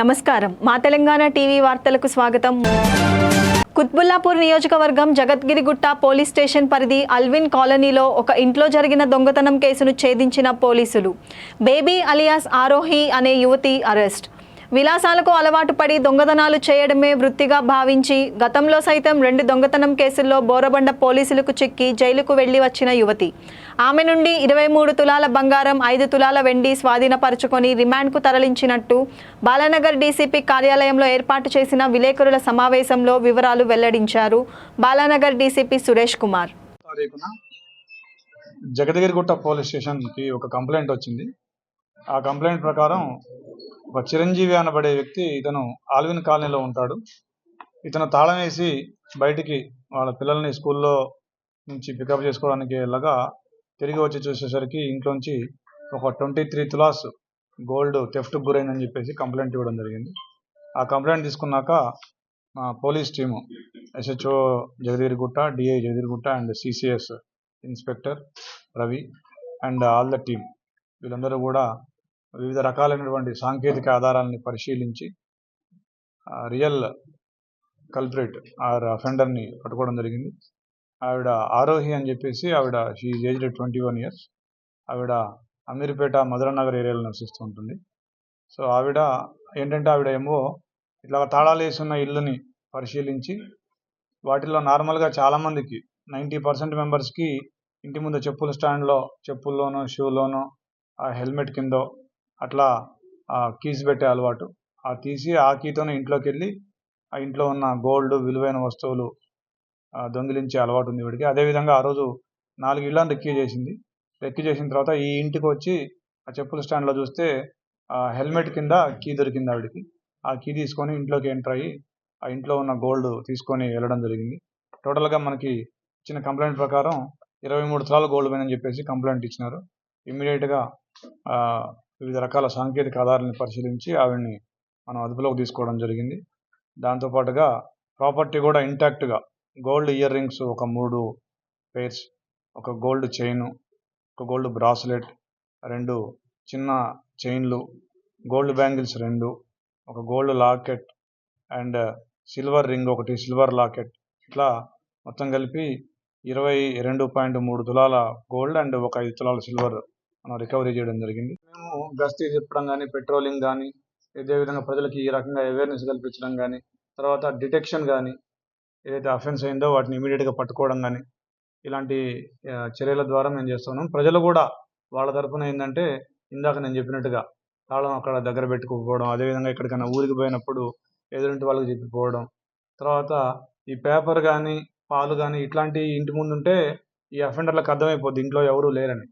నమస్కారం. మా తెలంగాణ టీవీ వార్తలకు స్వాగతం. కుత్బుల్లాపూర్ నియోజకవర్గం జగద్గిరిగుట్ట పోలీస్ స్టేషన్ పరిధి అల్విన్ కాలనీలో ఒక ఇంట్లో జరిగిన దొంగతనం కేసును ఛేదించిన పోలీసులు. బేబీ అలియాస్ ఆరోహి అనే యువతి అరెస్ట్. విలాసాలకు అలవాటు పడి దొంగతనాలు చేయడమే వృత్తిగా భావించి గతంలో సైతం రెండు దొంగతనం కేసుల్లో బోరబండ పోలీసులకు చిక్కి జైలుకు వెళ్ళి వచ్చిన యువతి. ఆమె నుండి ఇరవై మూడు తులాల బంగారం ఐదు తులాల వెండి స్వాధీనపరుచుకొని రిమాండ్కు తరలించినట్టు బాలానగర్ డీసీపీ కార్యాలయంలో ఏర్పాటు చేసిన విలేకరుల సమావేశంలో వివరాలు వెల్లడించారు బాలానగర్ డీసీపీ సురేష్ కుమార్. జగదగిరిగుట్ట పోలీస్ స్టేషన్కి ఒక కంప్లైంట్ వచ్చింది. ఆ కంప్లైంట్ ప్రకారం ఒక చిరంజీవి అనబడే వ్యక్తి ఇతను ఆల్విన్ కాలనీలో ఉంటాడు. ఇతను తాళం వేసి బయటికి వాళ్ళ పిల్లల్ని స్కూల్లో నుంచి పికప్ చేసుకోవడానికి వెళ్ళగా తిరిగి వచ్చి చూసేసరికి ఇంట్లోంచి ఒక twenty three tolas gold theft గురైందని చెప్పేసి కంప్లైంట్ ఇవ్వడం జరిగింది. ఆ కంప్లైంట్ తీసుకున్నాక మా police team SHO Jagadgirigutta DI Jagadgirigutta and CCS inspector Ravi and all the team వీళ్ళందరూ కూడా వివిధ రకాలైనటువంటి సాంకేతిక ఆధారాలని పరిశీలించి రియల్ కల్ప్రిట్ ఆర్ అఫెండర్ని పట్టుకోవడం జరిగింది. ఆవిడ ఆరోహి అని చెప్పేసి ఆవిడ she aged twenty one years ఆవిడ అమీర్పేట మధురనగర్ ఏరియాలో నివసిస్తూ ఉంటుంది. సో ఆవిడ ఏంటంటే ఆవిడ ఏమో ఇట్లా తాళాలు వేసి ఉన్న ఇల్లుని పరిశీలించి వాటిలో నార్మల్గా చాలామందికి నైంటీ పర్సెంట్ మెంబర్స్కి ఇంటి ముందు చెప్పుల స్టాండ్లో చెప్పుల్లోనో షూలోనో ఆ హెల్మెట్ కిందో అట్లా కీస్ పెట్టే అలవాటు. ఆ తీసి ఆ కీతోనే ఇంట్లోకి వెళ్ళి ఆ ఇంట్లో ఉన్న గోల్డ్ విలువైన వస్తువులు దొంగిలించే అలవాటు ఉంది వీడికి. అదేవిధంగా ఆ రోజు నాలుగు ఇళ్ళని రెక్కీ చేసింది. రెక్కీ చేసిన తర్వాత ఈ ఇంటికి వచ్చి ఆ చెప్పుల స్టాండ్లో చూస్తే ఆ హెల్మెట్ కింద కీ దొరికింది ఆవిడికి. ఆ కీ తీసుకొని ఇంట్లోకి ఎంటర్ అయ్యి ఆ ఇంట్లో ఉన్న గోల్డ్ తీసుకొని వెళ్ళడం జరిగింది. టోటల్గా మనకి ఇచ్చిన కంప్లైంట్ ప్రకారం ఇరవై మూడు తులాల గోల్డ్ పోయిందని చెప్పేసి కంప్లైంట్ ఇచ్చినారు. ఇమ్మీడియట్గా వివిధ రకాల సాంకేతిక ఆధారాలను పరిశీలించి ఆవిడ్ని మనం అదుపులోకి తీసుకోవడం జరిగింది. దాంతోపాటుగా ప్రాపర్టీ కూడా ఇంటాక్ట్గా గోల్డ్ ఇయర్ రింగ్స్ ఒక మూడు పేర్స్ ఒక గోల్డ్ చైన్ ఒక గోల్డ్ బ్రాస్లెట్ రెండు చిన్న చైన్లు గోల్డ్ బ్యాంగిల్స్ రెండు ఒక gold locket and silver ring ఒకటి సిల్వర్ లాకెట్ ఇట్లా మొత్తం కలిపి ఇరవై రెండు పాయింట్ మూడు తులాల గోల్డ్ అండ్ ఒక ఐదు తులాల సిల్వర్ మనం రికవరీ చేయడం జరిగింది. గస్తీ తిప్పడం కానీ పెట్రోలింగ్ కానీ విధంగా ప్రజలకి ఈ రకంగా అవేర్నెస్ కల్పించడం కానీ తర్వాత డిటెక్షన్ కానీ ఏదైతే అఫెన్స్ అయిందో వాటిని ఇమీడియట్గా పట్టుకోవడం కానీ ఇలాంటి చర్యల ద్వారా మేము చేస్తున్నాం ప్రజలు కూడా వాళ్ళ తరపున ఏంటంటే ఇందాక నేను చెప్పినట్టుగా తాళం అక్కడ దగ్గర పెట్టుకోకపోవడం అదేవిధంగా ఎక్కడికైనా ఊరికి పోయినప్పుడు ఎదురింటి వాళ్ళకి చెప్పిపోవడం తర్వాత ఈ పేపర్ కానీ పాలు కానీ ఇట్లాంటి ఇంటి ముందు ఉంటే ఈ అఫెండర్లకు అర్థమైపోద్ది ఇంట్లో ఎవరూ లేరని.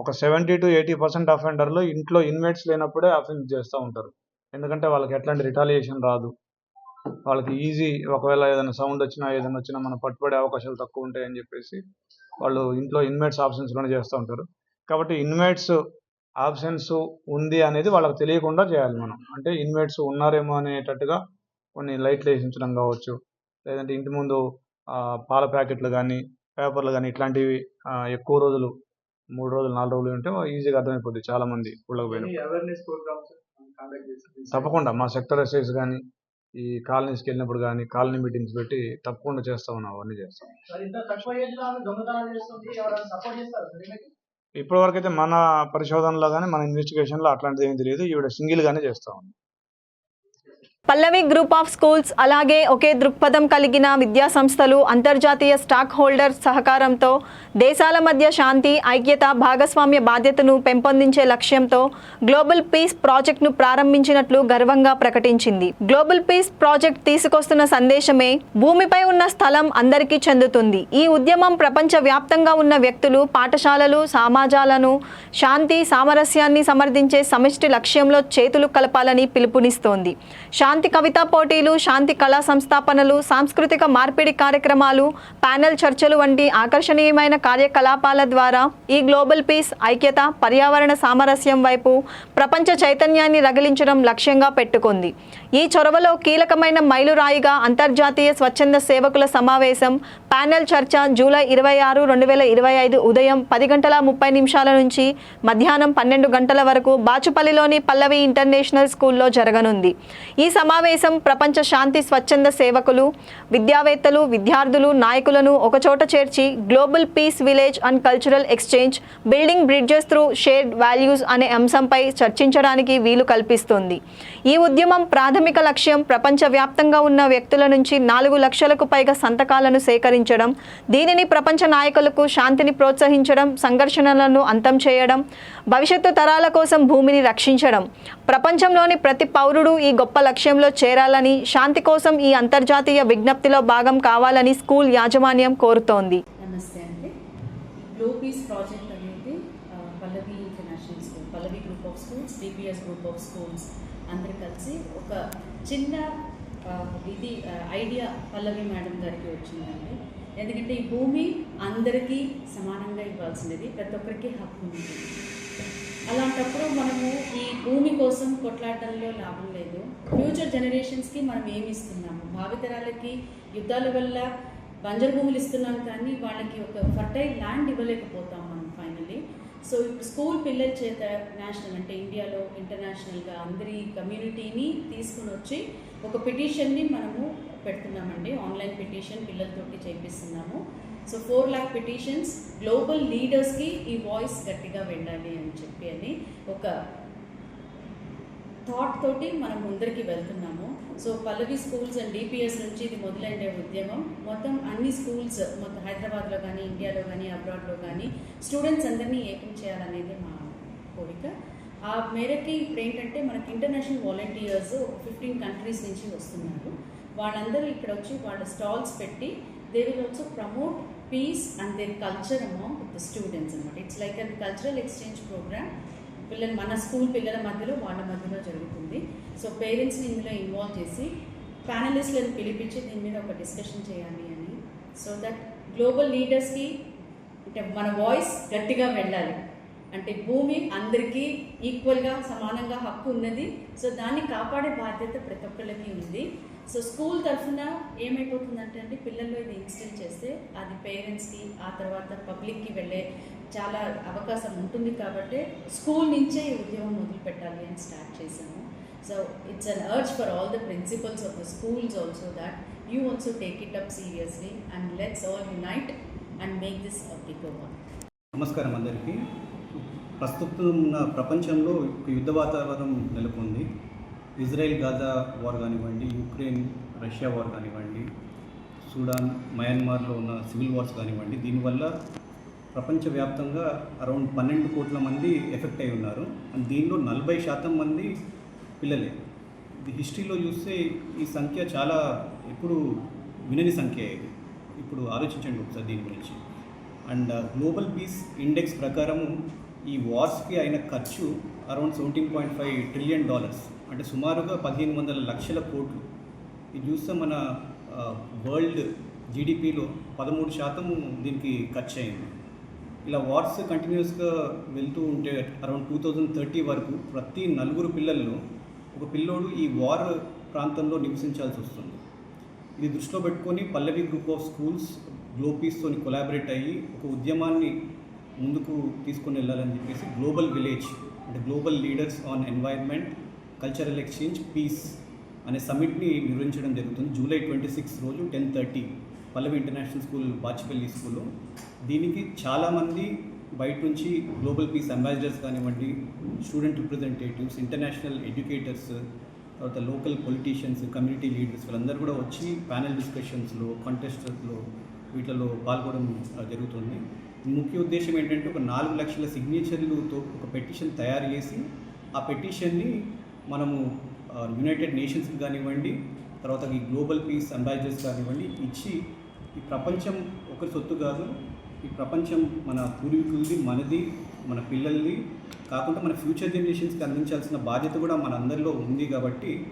ఒక సెవెంటీ టు ఎయిటీ పర్సెంట్ అఫెండర్లు ఇంట్లో ఇన్వైట్స్ లేనప్పుడే అఫెన్స్ చేస్తూ ఉంటారు. ఎందుకంటే వాళ్ళకి ఎట్లాంటి రిటాలియేషన్ రాదు. వాళ్ళకి ఈజీ ఒకవేళ ఏదైనా సౌండ్ వచ్చినా ఏదైనా వచ్చినా మనం పట్టుబడే అవకాశాలు తక్కువ ఉంటాయని చెప్పేసి వాళ్ళు ఇంట్లో ఇన్వైట్స్ ఆప్షన్స్లోనే చేస్తూ ఉంటారు. కాబట్టి ఇన్వైట్స్ ఆప్షన్స్ ఉంది అనేది వాళ్ళకి తెలియకుండా చేయాలి మనం. అంటే ఇన్వైట్స్ ఉన్నారేమో అనేటట్టుగా కొన్ని లైట్లు వేసించడం కావచ్చు లేదంటే ఇంటి ముందు పాల ప్యాకెట్లు కానీ పేపర్లు కానీ ఇట్లాంటివి ఎక్కువ రోజులు మూడు రోజులు నాలుగు రోజులు ఉంటే ఈజీగా అర్థమైపోద్ది చాలా మంది ఊళ్ళకి పోయిన అవేర్నెస్ ప్రోగ్రామ్స్ కండక్ట్ చేసి తప్పకుండా మా సెక్టర్ ఎస్ఐస్ కానీ ఈ కాలనీస్కి వెళ్ళినప్పుడు కానీ కాలనీ మీటింగ్స్ పెట్టి తప్పకుండా చేస్తా ఉన్నాం అవన్నీ చేస్తాం? ఇప్పటివరకు అయితే మన పరిశోధనలో కానీ మన ఇన్వెస్టిగేషన్లో అట్లాంటిది ఏమీ తెలియదు ఈవిడ సింగిల్గానే చేస్తా ఉంది. పల్లవి గ్రూప్ ఆఫ్ స్కూల్స్ అలాగే ఒకే దృక్పథం కలిగిన విద్యా సంస్థలు అంతర్జాతీయ స్టాక్ హోల్డర్ సహకారంతో దేశాల మధ్య శాంతి ఐక్యత భాగస్వామ్య బాధ్యతను పెంపొందించే లక్ష్యంతో గ్లోబల్ పీస్ ప్రాజెక్టును ప్రారంభించినట్లు గర్వంగా ప్రకటించింది. గ్లోబల్ పీస్ ప్రాజెక్ట్ తీసుకొస్తున్న సందేశమే భూమిపై ఉన్న స్థలం అందరికీ చెందుతుంది. ఈ ఉద్యమం ప్రపంచ వ్యాప్తంగా ఉన్న వ్యక్తులు పాఠశాలలు సమాజాలను శాంతి సామరస్యాన్ని సమర్థించే సమిష్టి లక్ష్యంలో చేతులు కలపాలని పిలుపునిస్తోంది. శాంతి శాంతి కవితా పోటీలు శాంతి కళా సంస్థాపనలు సాంస్కృతిక మార్పిడి కార్యక్రమాలు ప్యానెల్ చర్చలు వంటి ఆకర్షణీయమైన కార్యకలాపాల ద్వారా ఈ గ్లోబల్ పీస్ ఐక్యత పర్యావరణ సామరస్యం వైపు ప్రపంచ చైతన్యాన్ని రగిలించడం లక్ష్యంగా పెట్టుకుంది. ఈ చొరవలో కీలకమైన మైలురాయిగా అంతర్జాతీయ స్వచ్ఛంద సేవకుల సమావేశం ప్యానెల్ చర్చ జూలై ఇరవై ఆరు రెండు వేల ఇరవై ఐదు ఉదయం పది గంటల ముప్పై నిమిషాల నుంచి మధ్యాహ్నం పన్నెండు గంటల వరకు బాచుపల్లిలోని పల్లవి ఇంటర్నేషనల్ స్కూల్లో జరగనుంది. ఈ సమావేశం ప్రపంచ శాంతి స్వచ్ఛంద సేవకులు విద్యావేత్తలు విద్యార్థులు నాయకులను ఒకచోట చేర్చి global peace village and cultural exchange building bridges through shared values అనే అంశంపై చర్చించడానికి వీలు కల్పిస్తుంది. ఈ ఉద్యమం ప్రాథమిక లక్ష్యం ప్రపంచవ్యాప్తంగా ఉన్న వ్యక్తుల నుంచి నాలుగు లక్షలకు పైగా సంతకాలను సేకరించడం దీనిని ప్రపంచ నాయకులకు శాంతిని ప్రోత్సహించడం సంఘర్షణలను అంతం చేయడం భవిష్యత్తు తరాల కోసం భూమిని రక్షించడం ప్రపంచంలోని ప్రతి పౌరుడు ఈ గొప్ప లక్ష్యంలో చేరాలని శాంతి కోసం ఈ అంతర్జాతీయ విజ్ఞప్తిలో భాగం కావాలని స్కూల్ యాజమాన్యం కోరుతోంది. నమస్తే అండి. గ్లో పీస్ ప్రాజెక్ట్ అనేది Pallavi international school Pallavi group of schools DPS group of schools అందరు కలిసి ఒక చిన్న ఇది ఐడియా పల్లవి మేడం గారికి వచ్చిందండి. ఎందుకంటే ఈ భూమి అందరికీ సమానంగా ఇవ్వాల్సినది ప్రతి ఒక్కరికి హక్కు ఉంటుంది అలాంటప్పుడు మనము ఈ భూమి కోసం కొట్లాడటంలో లాభం లేదు. ఫ్యూచర్ జనరేషన్స్కి మనం ఏమి ఇస్తున్నాము? భావితరాలకి యుద్ధాల వల్ల బంజరు భూములు ఇస్తున్నాం కానీ వాళ్ళకి ఒక ఫర్టైల్ ల్యాండ్ ఇవ్వలేకపోతాం మనం ఫైనలీ సో ఇప్పుడు స్కూల్ పిల్లల చేత నేషనల్ అంటే ఇండియాలో ఇంటర్నేషనల్గా అందరి కమ్యూనిటీని తీసుకుని వచ్చి ఒక పిటిషన్ని మనము పెడుతున్నామండి. ఆన్లైన్ పిటిషన్ పిల్లలతోటి చేపిస్తున్నాము. So four lakh petitions global లీడర్స్కి ఈ వాయిస్ గట్టిగా వెళ్ళాలి అని చెప్పి అని ఒక థాట్ తోటి మనం ముందరికి వెళ్తున్నాము. So Pallavi schools and DPS నుంచి ఇది మొదలైన ఉద్యమం. మొత్తం అన్ని స్కూల్స్ మొత్తం హైదరాబాద్లో కానీ ఇండియాలో కానీ అబ్రాడ్లో కానీ స్టూడెంట్స్ అందరినీ ఏకం చేయాలనేది మా కోరిక. ఆ మేరకి ఇప్పుడు ఏంటంటే మనకి ఇంటర్నేషనల్ వాలంటీర్స్ ఫిఫ్టీన్ కంట్రీస్ నుంచి వస్తున్నారు. వాళ్ళందరూ ఇక్కడ వచ్చి వాళ్ళ స్టాల్స్ పెట్టి they will also promote peace and their culture among the students అనమాట it's like and cultural exchange programme పిల్లలు మన స్కూల్ పిల్లల మధ్యలో వాళ్ళ మధ్యలో జరుగుతుంది. సో పేరెంట్స్ని ఇందులో ఇన్వాల్వ్ చేసి ప్యానలిస్ట్లను పిలిపించి దీని మీద ఒక డిస్కషన్ చేయాలి అని. సో దట్ గ్లోబల్ లీడర్స్కి అంటే మన వాయిస్ గట్టిగా వెళ్ళాలి. అంటే భూమి అందరికీ ఈక్వల్గా సమానంగా హక్కు ఉన్నది. సో దాన్ని కాపాడే బాధ్యత ప్రతి ఒక్కళ్ళకి ఉంది. సో స్కూల్ తరఫున ఏమైపోతుందంటే అండి పిల్లల్లో ఇది ఇన్స్టిల్ చేస్తే అది పేరెంట్స్కి ఆ తర్వాత పబ్లిక్కి వెళ్ళే చాలా అవకాశం ఉంటుంది కాబట్టి స్కూల్ నుంచే ఈ ఉద్యమం మొదలు పెట్టాలి అని స్టార్ట్ చేశాము. So it's an urge for all the principals of the schools also that you also take it up seriously and let's all unite and make this a నమస్కారం అందరికీ. ప్రస్తుతం ఉన్న ప్రపంచంలో యుద్ధ వాతావరణం నెలకొంది. ఇజ్రాయెల్ గాజా వార్ కానివ్వండి యుక్రెయిన్ రష్యా వార్ కానివ్వండి సూడాన్ మయన్మార్లో ఉన్న సివిల్ వార్స్ కానివ్వండి దీనివల్ల ప్రపంచవ్యాప్తంగా అరౌండ్ పన్నెండు కోట్ల మంది ఎఫెక్ట్ అయి ఉన్నారు. అండ్ దీనిలో నలభై శాతం మంది పిల్లలే. హిస్టరీలో చూస్తే ఈ సంఖ్య చాలా ఎప్పుడు వినని సంఖ్య ఇది. ఇప్పుడు ఆలోచించండి ఒకసారి దీని గురించి. అండ్ గ్లోబల్ పీస్ ఇండెక్స్ ప్రకారము ఈ వార్స్కి అయిన ఖర్చు around seventeen point five trillion dollars. అంటే సుమారుగా పదిహేను వందల లక్షల కోట్లు. ఇది చూస్తే మన వరల్డ్ జీడిపిలో పదమూడు శాతం దీనికి ఖర్చు అయింది ఇలా వార్స్ కంటిన్యూస్గా వెళ్తూ ఉంటే అరౌండ్ టూ థౌజండ్ థర్టీ వరకు ప్రతి నలుగురు పిల్లల్లో ఒక పిల్లోడు ఈ వార్ ప్రాంతంలో నివసించాల్సి వస్తుంది. ఇది దృష్టిలో పెట్టుకొని పల్లవి గ్రూప్ ఆఫ్ స్కూల్స్ గ్లోపీస్తో కొలాబరేట్ అయ్యి ఒక ఉద్యమాన్ని ముందుకు తీసుకుని వెళ్ళాలని చెప్పేసి గ్లోబల్ విలేజ్ అంటే global leaders on environment cultural exchange peace అనే సమ్మిట్ని నిర్వహించడం జరుగుతుంది. జూలై ట్వంటీ సిక్స్ రోజు ten thirty Pallavi international school Bachupally స్కూల్లో దీనికి చాలామంది బయట నుంచి గ్లోబల్ పీస్ అంబాసిడర్స్ కానివ్వండి స్టూడెంట్ రిప్రజెంటేటివ్స్ ఇంటర్నేషనల్ ఎడ్యుకేటర్స్ తర్వాత లోకల్ పొలిటీషియన్స్ కమ్యూనిటీ లీడర్స్ వీళ్ళందరూ కూడా వచ్చి ప్యానల్ డిస్కషన్స్లో కంటెస్టర్స్లో వీటిలో పాల్గొనడం జరుగుతుంది. ముఖ్య ఉద్దేశం ఏంటంటే ఒక నాలుగు లక్షల సిగ్నేచర్లతో ఒక పెటిషన్ తయారు చేసి ఆ పెటిషన్ని మనము యునైటెడ్ నేషన్స్కి కానివ్వండి తర్వాత ఈ గ్లోబల్ పీస్ అంబాసిడర్స్ కానివ్వండి ఇచ్చి ఈ ప్రపంచం ఒకరి సొత్తు కాదు. ఈ ప్రపంచం మన పూర్వీకులది మనది మన పిల్లలది కాకుండా మన ఫ్యూచర్ జనరేషన్స్కి అందించాల్సిన బాధ్యత కూడా మన అందరిలో ఉంది కాబట్టి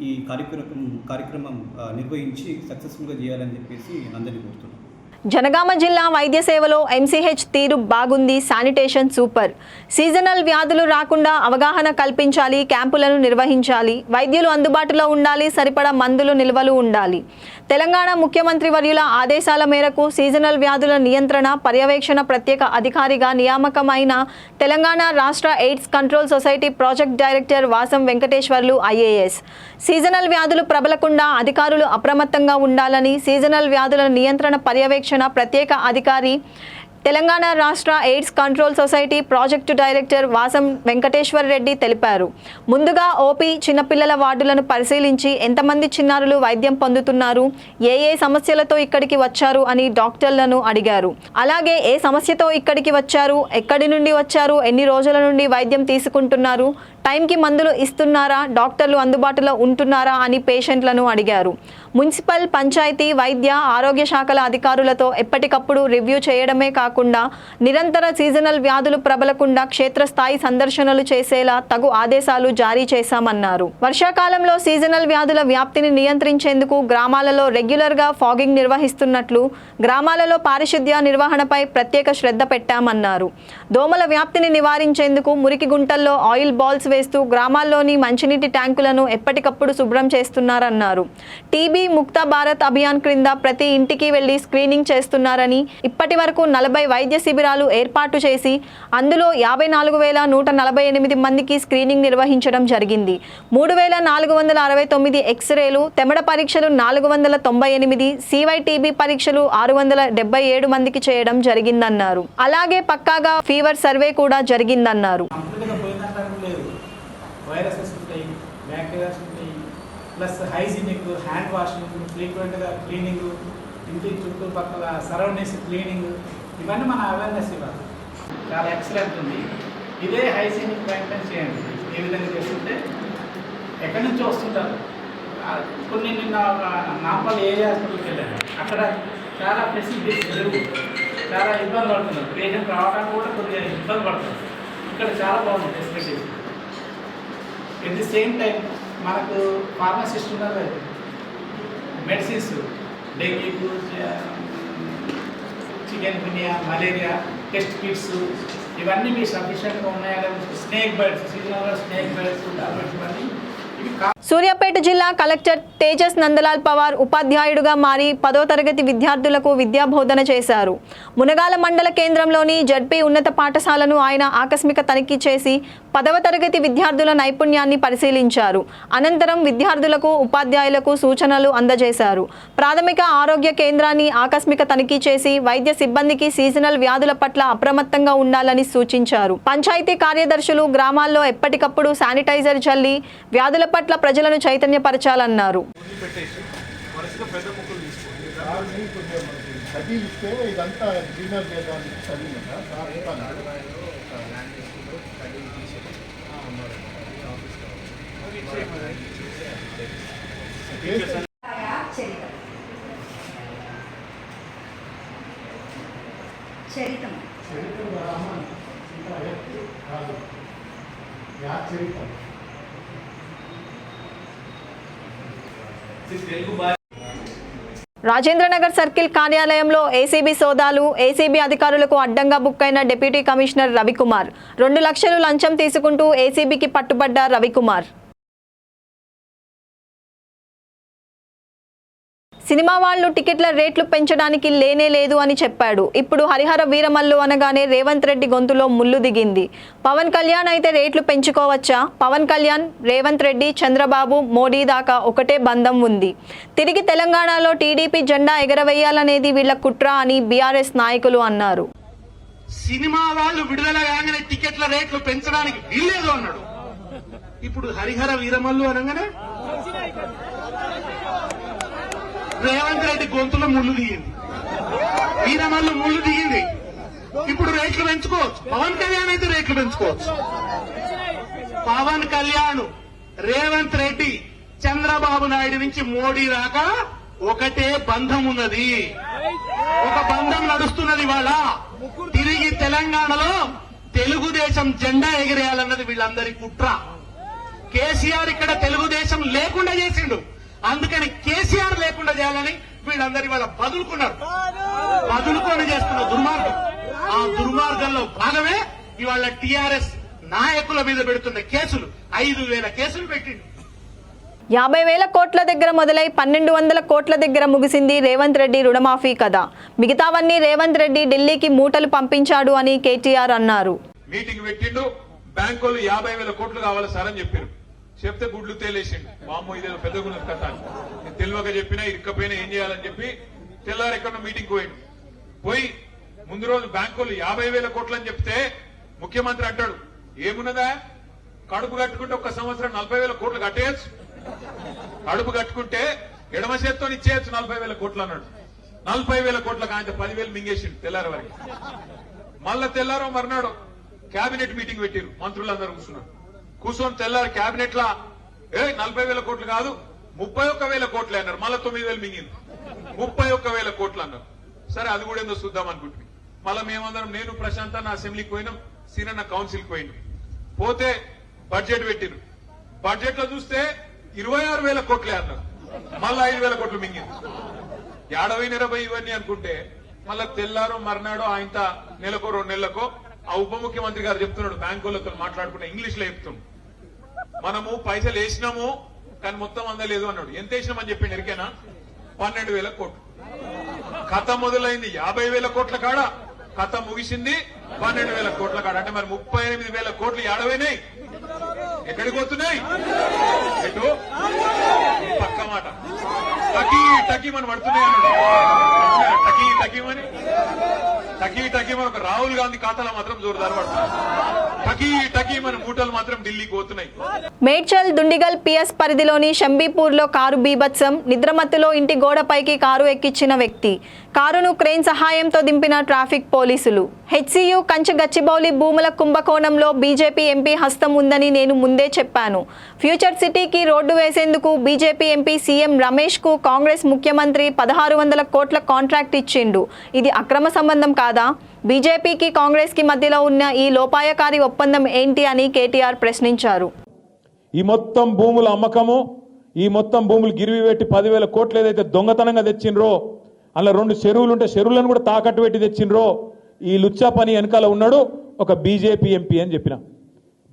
ఈ కార్యక్రమం కార్యక్రమం నిర్వహించి సక్సెస్ఫుల్గా చేయాలని చెప్పేసి అందరినీ కోరుతున్నాను జనగామ జిల్లా వైద్య సేవలో ఎంసీహెచ్ తీరు బాగుంది శానిటేషన్ సూపర్. సీజనల్ వ్యాధులు రాకుండా అవగాహన కల్పించాలి క్యాంపులను నిర్వహించాలి. వైద్యులు అందుబాటులో ఉండాలి సరిపడా మందులు నిల్వలు ఉండాలి. తెలంగాణ ముఖ్యమంత్రి వర్యుల ఆదేశాల మేరకు సీజనల్ వ్యాధుల నియంత్రణ పర్యవేక్షణ ప్రత్యేక అధికారిగా నియామకమైన తెలంగాణ రాష్ట్ర AIDS control society project director Vasam Venkateshwarlu IAS. Seasonal వ్యాధులు ప్రబలకుండా అధికారులు అప్రమత్తంగా ఉండాలని సీజనల్ వ్యాధుల నియంత్రణ పర్యవేక్షణ ప్రత్యేక అధికారి తెలంగాణ రాష్ట్ర AIDS control society project director Vasam Venkateshwar Reddy తెలిపారు. ముందుగా ఓపీ చిన్నపిల్లల వార్డులను పరిశీలించి ఎంతమంది చిన్నారులు వైద్యం పొందుతున్నారు ఏ ఏ సమస్యలతో ఇక్కడికి వచ్చారు అని డాక్టర్లను అడిగారు. అలాగే ఏ సమస్యతో ఇక్కడికి వచ్చారు ఎక్కడి నుండి వచ్చారు ఎన్ని రోజుల నుండి వైద్యం తీసుకుంటున్నారు టైంకి మందులు ఇస్తున్నారా డాక్టర్లు అందుబాటులో ఉంటున్నారా అని పేషెంట్లను అడిగారు. మున్సిపల్ పంచాయతీ వైద్య ఆరోగ్య శాఖల అధికారులతో ఎప్పటికప్పుడు రివ్యూ చేయడమే కాకుండా నిరంతర సీజనల్ వ్యాధులు ప్రబలకుండా క్షేత్రస్థాయి సందర్శనలు చేసేలా తగు ఆదేశాలు జారీ చేశామన్నారు. వర్షాకాలంలో సీజనల్ వ్యాధుల వ్యాప్తిని నియంత్రించేందుకు గ్రామాలలో రెగ్యులర్గా ఫాగింగ్ నిర్వహిస్తున్నట్లు గ్రామాలలో పారిశుద్ధ్య నిర్వహణపై ప్రత్యేక శ్రద్ధ పెట్టామన్నారు. దోమల వ్యాప్తిని నివారించేందుకు మురికి గుంటల్లో ఆయిల్ బాల్స్ వేస్తూ గ్రామాల్లోని మంచినీటి ట్యాంకులను ఎప్పటికప్పుడు శుభ్రం చేస్తున్నారన్నారు. టీబీ ముక్త భారత్ అభియాన్ క్రింద ప్రతి ఇంటికి వెళ్ళి స్క్రీనింగ్ చేస్తున్నారని ఇప్పటి వరకు నలభై వైద్య శిబిరాలు ఏర్పాటు చేసి అందులో యాభై నాలుగు వేల నూట నలభై ఎనిమిది మందికి స్క్రీనింగ్ నిర్వహించడం జరిగింది. మూడు వేల నాలుగు వందల అరవై తొమ్మిది ఎక్స్రేలు తెమడ పరీక్షలు నాలుగు వందల తొంభై ఎనిమిది సివైటీబీ పరీక్షలు ఆరు వందల డెబ్బై ఏడు మందికి చేయడం జరిగిందన్నారు. అలాగే పక్కాగా ఫీవర్ సర్వే కూడా జరిగిందన్నారు. వైరసెస్ ఉంటాయి బ్యాక్టీరియాస్ ఉంటాయి ప్లస్ హైజీనిక్ వాషింగ్ ఫ్రీక్వెంట్గా క్లీనింగ్ ఇంటి చుట్టుపక్కల సరౌండింగ్స్ క్లీనింగ్ ఇవన్నీ మన అవేర్నెస్ ఇవ్వాలి. చాలా ఎక్సలెంట్ ఉంది. ఇదే హైజీనిక్ మెయింటైన్ చేయండి. ఏ విధంగా చేస్తుంటే ఎక్కడి నుంచి వస్తుంటారు? కొన్ని నిన్న నాపల్లి ఏరియా హాస్పిటల్కి వెళ్ళాను. అక్కడ చాలా ఫెసిలిటీస్ లేవు. చాలా ఇబ్బంది పడుతున్నారు. పేషెంట్ రావడానికి కూడా కొద్దిగా ఇబ్బంది పడుతుంది ఇక్కడ చాలా బాగుంది facilities at the same time మనకు ఫార్మసిస్ట్ ఉన్నారు అయితే medicines dengue chikungunya malaria test kits ఇవన్నీ మీ సఫిషియెంట్గా ఉన్నాయా? స్నేక్ బర్డ్స్ సీజనల్గా స్నేక్ బర్డ్స్ టాబ్లెట్స్ ఇవన్నీ సూర్యాపేట జిల్లా కలెక్టర్ తేజస్ నందలాల్ పవార్ ఉపాధ్యాయుడుగా మారి పదో తరగతి విద్యార్థులకు విద్యా బోధన చేశారు. మునగాల మండల కేంద్రంలోని జడ్పీ ఉన్నత పాఠశాలను ఆయన ఆకస్మిక తనిఖీ చేసి పదవ తరగతి విద్యార్థుల నైపుణ్యాన్ని పరిశీలించారు. అనంతరం విద్యార్థులకు ఉపాధ్యాయులకు సూచనలు అందజేశారు. ప్రాథమిక ఆరోగ్య కేంద్రాన్ని ఆకస్మిక తనిఖీ చేసి వైద్య సిబ్బందికి సీజనల్ వ్యాధుల పట్ల అప్రమత్తంగా ఉండాలని సూచించారు. పంచాయతీ కార్యదర్శులు గ్రామాల్లో ఎప్పటికప్పుడు శానిటైజర్ చల్లి వ్యాధుల పట్ల ప్రజలను చైతన్యపరచాలన్నారు. రాజేంద్రనగర్ సర్కిల్ కార్యాలయంలో ఏసీబీ సోదాలు ఏసీబీ అధికారులకు అడ్డంగా బుక్ అయిన డిప్యూటీ కమిషనర్ రవికుమార్. రెండు లక్షలు లంచం తీసుకుంటూ ఏసీబీకి పట్టుబడ్డ రవికుమార్. సినిమా వాళ్ళు టికెట్ల రేట్లు పెంచడానికి లేనే లేదు అని చెప్పాడు. ఇప్పుడు హరిహర వీరమల్లు అనగానే రేవంత్ రెడ్డి గొంతులో ముళ్ళు దిగింది. పవన్ కళ్యాణ్ అయితే రేట్లు పెంచుకోవచ్చా? పవన్ కళ్యాణ్ రేవంత్ రెడ్డి చంద్రబాబు మోడీ దాకా ఒకటే బంధం ఉంది. తిరిగి తెలంగాణలో టీడీపీ జెండా ఎగరవేయాలనేది వీళ్ళ కుట్ర అని బీఆర్ఎస్ నాయకులు అన్నారు. సినిమా వాళ్ళు విడుదల కాగానే టికెట్ల రేట్లు పెంచడానికి వీల్లేదు అన్నాడు. ఇప్పుడు హరిహర వీరమల్లు అనగానే రేవంత్ రెడ్డి గొంతులో ముళ్ళు దిగింది వీరమల్లు ముళ్ళు దిగింది ఇప్పుడు రేట్లు పెంచుకోవచ్చు. పవన్ కళ్యాణ్ అయితే రేట్లు పెంచుకోవచ్చు. పవన్ కళ్యాణ్ రేవంత్ రెడ్డి చంద్రబాబు నాయుడు నుంచి మోడీ రాక ఒకటే బంధం ఉన్నది. ఒక బంధం నడుస్తున్నది వాళ్ళ తిరిగి తెలంగాణలో తెలుగుదేశం జెండా ఎగిరేయాలన్నది వీళ్ళందరి కుట్ర. కేసీఆర్ ఇక్కడ తెలుగుదేశం లేకుండా చేసిండు. అందుకని కేసీఆర్ లేకుండా చేయాలని వీళ్ళందరూ ఇవాళ బదులుకున్నారు. బదులుకొని చేస్తున్న దుర్మార్గం. ఆ దుర్మార్గంలో భాగమే ఇవాళ టిఆర్ఎస్ నాయకుల మీద పెడుతున్న కేసులు. ఐదు వేల కేసులు పెట్టిండు. యాభై వేల కోట్ల దగ్గర మొదలై పన్నెండు వందల కోట్ల దగ్గర ముగిసింది రేవంత్ రెడ్డి రుణమాఫీ కథ. మిగతావన్నీ రేవంత్ రెడ్డి ఢిల్లీకి మూటలు పంపించాడు అని కేటీఆర్ అన్నారు. మీటింగ్ పెట్టిండు. బ్యాంకులు యాభై వేల కోట్లు కావాలి సార్ అని చెప్పారు చెప్తే గుడ్లు తేలేసిండు. వామ్మో ఇదేదో పెద్ద గుణం కథ. తెలివక నేను తెలియక చెప్పినా ఇరుక్కపోయినా ఏం చేయాలని చెప్పి తెల్లారు ఎక్కడ మీటింగ్ పోయిండు. పోయి ముందు రోజు బ్యాంకులు యాభై వేల కోట్లని చెప్తే ముఖ్యమంత్రి అంటాడు ఏమున్నదా? కడుపు కట్టుకుంటే ఒక సంవత్సరం నలభై వేల కోట్లు కట్టేయచ్చు. కడుపు కట్టుకుంటే ఎడమ చేత్తో ఇచ్చేయచ్చు నలభై వేల కోట్లు అన్నాడు. నలభై వేల కోట్లకు ఆయన పదివేలు మింగేసిండు తెల్లారి వరకు. మళ్ళా తెల్లారో మర్నాడు కేబినెట్ మీటింగ్ పెట్టిరు మంత్రులందరూ కూర్చున్నారు. కూర్చొని తెల్లారి కేబినెట్ లా ఏ నలభై వేల కోట్లు కాదు ముప్పై ఒక్క వేల కోట్లు అన్నారు. మళ్ళా తొమ్మిది వేలు మింగింది. ముప్పై ఒక్క వేల కోట్లు అన్నారు. సరే అది కూడా ఏందో చూద్దాం అనుకుంటుంది మళ్ళా మేమందరం నేను ప్రశాంత్ నా అసెంబ్లీకి పోయినాం సీనన్న కౌన్సిల్కి పోయినాం. పోతే బడ్జెట్ పెట్టిరు బడ్జెట్లో చూస్తే ఇరవై ఆరు వేల కోట్లే అన్నారు. మళ్ళా ఐదు వేల కోట్లు మింగింది. ఏడవై ఇరవై ఇవన్నీ అనుకుంటే మళ్ళా తెల్లారో మర్నాడో ఆయన నెలకో రెండు నెలలకో ఆ ఉప ముఖ్యమంత్రి గారు చెప్తున్నాడు బ్యాంకులతో మాట్లాడుకుంటే ఇంగ్లీష్లో చెప్తున్నాడు మనము పైసలు వేసినాము కానీ మొత్తం అందలేదు అన్నాడు. ఎంత వేసినామని చెప్పిండు ఎరికేనా? పన్నెండు వేల కోట్లు. కథ మొదలైంది. యాభై వేల కోట్ల కాడ. కథ ముగిసింది. పన్నెండు వేల కోట్ల కాడ. అంటే మరి ముప్పై ఎనిమిది వేల కోట్లు ఏడవైనాయి ఎక్కడికి పోతున్నాయి? ఎటు? పక్క మాట. టకీ టకీ మనం పడుతున్నాయి అన్నాడు. పడుతున్నాయా? టకీ టకీమని టకీ టకీమని ఒక రాహుల్ గాంధీ ఖాతాలో మాత్రం జోరుదారు పడుతుంది. టకీ టకీమని మూటలు మాత్రం ఢిల్లీకి పోతున్నాయి. మేడ్చల్ దుండిగల్ పిఎస్ పరిధిలోని షంబీపూర్లో కారు బీభత్సం నిద్రమత్తులో ఇంటి గోడపైకి కారు ఎక్కించిన వ్యక్తి. కారును క్రెయిన్ సహాయంతో దింపిన ట్రాఫిక్ పోలీసులు. హెచ్సియు కంచె గచ్చిబౌలి భూముల కుంభకోణంలో బీజేపీ ఎంపీ హస్తం ఉందని నేను ముందే చెప్పాను. ఫ్యూచర్ సిటీకి రోడ్డు వేసేందుకు బీజేపీ ఎంపీ సీఎం రమేష్కు కాంగ్రెస్ ముఖ్యమంత్రి పదహారు వందల కోట్ల కాంట్రాక్ట్ ఇచ్చిండు. ఇది అక్రమ సంబంధం కాదా? బీజేపీకి కాంగ్రెస్కి మధ్యలో ఉన్న ఈ లోపాయకారి ఒప్పందం ఏంటి అని కేటీఆర్ ప్రశ్నించారు. ఈ మొత్తం భూముల అమ్మకము ఈ మొత్తం భూములు గిరివి పెట్టి పదివేల కోట్లు ఏదైతే దొంగతనంగా తెచ్చిండ్రో అలా రెండు చెరువులు ఉంటే చెరువులను కూడా తాకట్టు పెట్టి తెచ్చిండ్రో. ఈ లుచ్చా పని వెనకాల ఉన్నాడు ఒక బీజేపీ ఎంపీ అని చెప్పిన.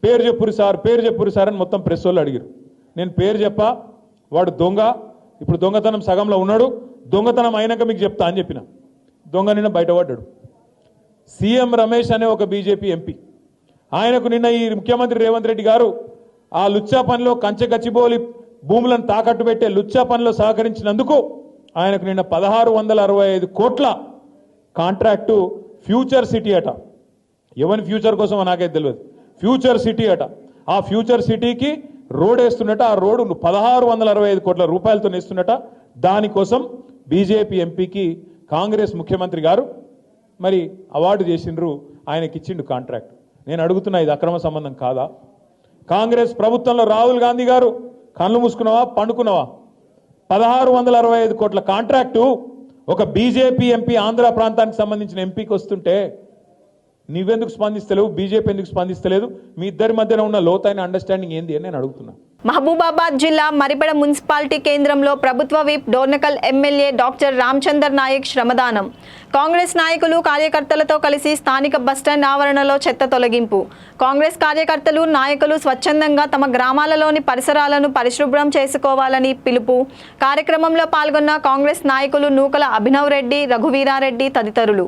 పేరు చెప్పురు సార్ పేరు చెప్పురు సార్ అని మొత్తం ప్రెస్ వాళ్ళు అడిగారు నేను పేరు చెప్పా వాడు దొంగ ఇప్పుడు దొంగతనం సగంలో ఉన్నాడు దొంగతనం అయినాక మీకు చెప్తా అని చెప్పిన. దొంగ నిన్న బయటపడ్డాడు. సీఎం రమేష్ అనే ఒక బీజేపీ ఎంపీ. ఆయనకు నిన్న ఈ ముఖ్యమంత్రి రేవంత్ రెడ్డి గారు ఆ లుచ్చా పనిలో కంచె గచ్చిబోలి భూములను తాకట్టు పెట్టే లుచ్చా పనిలో సహకరించినందుకు ఆయనకు నిన్న పదహారు వందల అరవై ఐదు కోట్ల కాంట్రాక్టు ఫ్యూచర్ సిటీ అట. ఎవరి ఫ్యూచర్ కోసం నాకైతే తెలియదు. ఫ్యూచర్ సిటీ అట. ఆ ఫ్యూచర్ సిటీకి రోడ్ వేస్తున్నట ఆ రోడ్డు పదహారు వందల అరవై ఐదు కోట్ల రూపాయలతో వేస్తున్నట దానికోసం బీజేపీ ఎంపీకి కాంగ్రెస్ ముఖ్యమంత్రి గారు మరి అవార్డు చేసిండ్రు ఆయనకి ఇచ్చిండు కాంట్రాక్ట్. నేను అడుగుతున్నా ఇది అక్రమ సంబంధం కాదా? కాంగ్రెస్ ప్రభుత్వంలో రాహుల్ గాంధీ గారు కళ్ళు మూసుకున్నావా పండుకున్నావా? పదహారు వందల అరవై ఐదు కోట్ల కాంట్రాక్టు ఒక బీజేపీ ఎంపీ ఆంధ్ర ప్రాంతానికి సంబంధించిన ఎంపీకి వస్తుంటే నువ్వెందుకు స్పందిస్తలేవు? బీజేపీ ఎందుకు స్పందిస్తలేదు? మీ ఇద్దరి మధ్యన ఉన్న లోతైన అండర్స్టాండింగ్ ఏంది అని నేను అడుగుతున్నా. మహబూబాబాద్ జిల్లా మరిపెడ మున్సిపాలిటీ కేంద్రంలో ప్రభుత్వ whip Dornakal MLA doctor Ramachander Naik శ్రమదానం. కాంగ్రెస్ నాయకులు కార్యకర్తలతో కలిసి స్థానిక బస్టాండ్ ఆవరణలో చెత్త తొలగింపు. కాంగ్రెస్ కార్యకర్తలు నాయకులు స్వచ్ఛందంగా తమ గ్రామాలలోని పరిసరాలను పరిశుభ్రం చేసుకోవాలని పిలుపు. కార్యక్రమంలో పాల్గొన్న కాంగ్రెస్ నాయకులు నూకల అభినవ్ రెడ్డి రఘువీరారెడ్డి తదితరులు.